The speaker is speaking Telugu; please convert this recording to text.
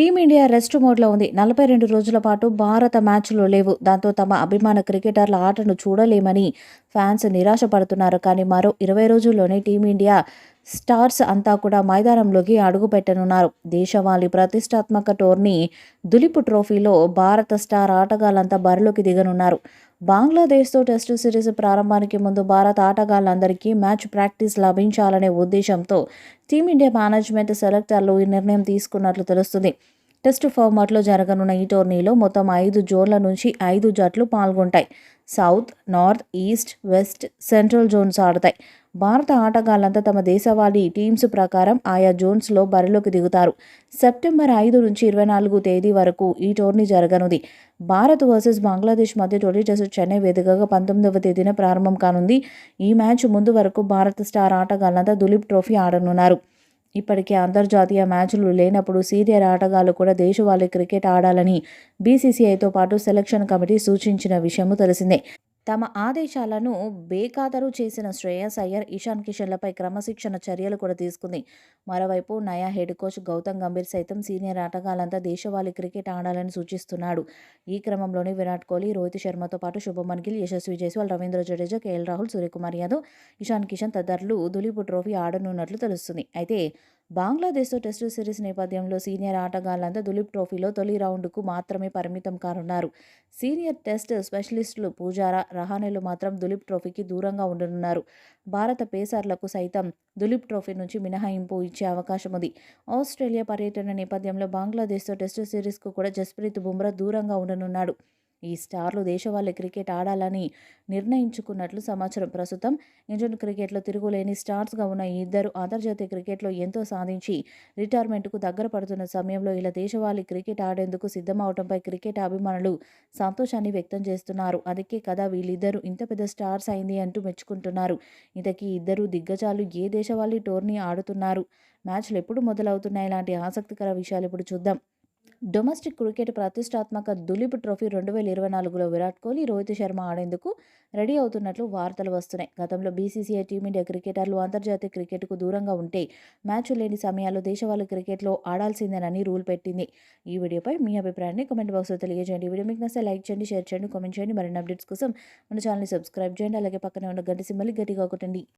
టీమిండియా రెస్ట్ మోడ్లో ఉంది. నలభై రెండు రోజుల పాటు భారత మ్యాచ్లు లేవు. దాంతో తమ అభిమాన క్రికెటర్ల ఆటను చూడలేమని ఫ్యాన్స్ నిరాశపడుతున్నారు. కానీ మరో ఇరవై రోజుల్లోనే టీమిండియా స్టార్స్ అంతా కూడా మైదానంలోకి అడుగుపెట్టనున్నారు. దేశవాళీ ప్రతిష్టాత్మక టోర్నీ దులిపు ట్రోఫీలో భారత స్టార్ ఆటగాళ్ళంతా బరిలోకి దిగనున్నారు. బంగ్లాదేశ్తో టెస్టు సిరీస్ ప్రారంభానికి ముందు భారత ఆటగాళ్ళందరికీ మ్యాచ్ ప్రాక్టీస్ లభించాలనే ఉద్దేశంతో టీమిండియా మేనేజ్మెంట్ సెలెక్టర్లు ఈ నిర్ణయం తీసుకున్నట్లు తెలుస్తుంది. టెస్ట్ ఫార్మాట్లో జరగనున్న ఈ టోర్నీలో మొత్తం ఐదు జోన్ల నుంచి ఐదు జట్లు పాల్గొంటాయి. South north east west central zones ఆడతాయి. భారత ఆటగాళ్ళంతా తమ దేశవాళీ టీమ్స్ ప్రకారం ఆయా జోన్స్లో బరిలోకి దిగుతారు. సెప్టెంబర్ ఐదు నుంచి ఇరవై నాలుగు తేదీ వరకు ఈ టోర్నీ జరగనుంది. భారత్ వర్సెస్ బంగ్లాదేశ్ మధ్య టోర్నీ టెస్ట్ చెన్నై వేదికగా పంతొమ్మిదవ తేదీన ప్రారంభం కానుంది. ఈ మ్యాచ్ ముందు వరకు భారత స్టార్ ఆటగాళ్ళంతా దులీప్ ట్రోఫీ ఆడనున్నారు. ఇప్పటికే అంతర్జాతీయ మ్యాచ్లు లేనప్పుడు సీనియర్ ఆటగాళ్ళు కూడా దేశవాళీ క్రికెట్ ఆడాలని బీసీసీఐతో పాటు సెలక్షన్ కమిటీ సూచించిన విషయము తెలిసిందే. తమ ఆదేశాలను బేఖాతరు చేసిన శ్రేయస్ అయ్యర్ ఇషాన్ కిషన్లపై క్రమశిక్షణ చర్యలు కూడా తీసుకుంది. మరోవైపు నయా హెడ్ కోచ్ గౌతమ్ గంభీర్ సైతం సీనియర్ ఆటగాళ్ళంతా దేశవాళీ క్రికెట్ ఆడాలని సూచిస్తున్నాడు. ఈ క్రమంలోనే విరాట్ కోహ్లీ రోహిత్ శర్మతో పాటు శుభమన్ గిల్ యశస్వి జైస్వాల్ రవీంద్ర జడేజా కేఎల్ రాహుల్ సూర్యకుమార్ యాదవ్ ఇషాన్ కిషన్ తదితరులు దులీప్ ట్రోఫీ ఆడనున్నట్లు తెలుస్తుంది. అయితే బంగ్లాదేశ్తో టెస్టు సిరీస్ నేపథ్యంలో సీనియర్ ఆటగాళ్ళంతా దులీప్ ట్రోఫీలో తొలి రౌండ్కు మాత్రమే పరిమితం కానున్నారు. సీనియర్ టెస్ట్ స్పెషలిస్టులు పూజారా రహానేలు మాత్రం దులీప్ ట్రోఫీకి దూరంగా ఉండనున్నారు. భారత పేసర్లకు సైతం దులీప్ ట్రోఫీ నుంచి మినహాయింపు ఇచ్చే అవకాశం ఉంది. ఆస్ట్రేలియా పర్యటన నేపథ్యంలో బంగ్లాదేశ్తో టెస్టు సిరీస్కు కూడా జస్ప్రీత్ బుమ్రా దూరంగా ఉండనున్నాడు. ఈ స్టార్లు దేశవాళీ క్రికెట్ ఆడాలని నిర్ణయించుకున్నట్లు సమాచారం. ప్రస్తుతం ఇండియన్ క్రికెట్లో తిరుగులేని స్టార్స్గా ఉన్న ఈ ఇద్దరు అంతర్జాతీయ క్రికెట్లో ఎంతో సాధించి రిటైర్మెంట్కు దగ్గర పడుతున్న సమయంలో ఇలా దేశవాళీ క్రికెట్ ఆడేందుకు సిద్ధమవడంపై క్రికెట్ అభిమానులు సంతోషాన్ని వ్యక్తం చేస్తున్నారు. అందుకే కదా వీళ్ళిద్దరూ ఇంత పెద్ద స్టార్స్ అయింది అంటూ మెచ్చుకుంటున్నారు. ఇంతకీ ఇద్దరు దిగ్గజాలు ఏ దేశవాళీ టోర్నీ ఆడుతున్నారు? మ్యాచ్లు ఎప్పుడు మొదలవుతున్నాయి? లాంటి ఆసక్తికర విషయాలు ఇప్పుడు చూద్దాం. డొమెస్టిక్ క్రికెట్ ప్రతిష్టాత్మక దులీప్ ట్రోఫీ రెండు వేల ఇరవై నాలుగులో విరాట్ కోహ్లీ రోహిత్ శర్మ ఆడేందుకు రెడీ అవుతున్నట్లు వార్తలు వస్తున్నాయి. గతంలో బీసీసీఐ టీమిండియా క్రికెటర్లు అంతర్జాతీయ క్రికెట్కు దూరంగా ఉంటే మ్యాచ్ లేని సమయాల్లో దేశవాళీ క్రికెట్లో ఆడాల్సిందేనని రూల్ పెట్టింది. ఈ వీడియోపై మీ అభిప్రాయాన్ని కామెంట్ బాక్స్లో తెలియజేయండి. ఈ వీడియో మీకు నచ్చితే లైక్ చేయండి షేర్ చేయండి కామెంట్ చేయండి. మరిన్ని అప్డేట్స్ కోసం మన ఛానల్ని సబ్స్క్రైబ్ చేయండి. అలాగే పక్కనే ఉన్న గంట సింబల్ని గట్టిగా కొట్టండి.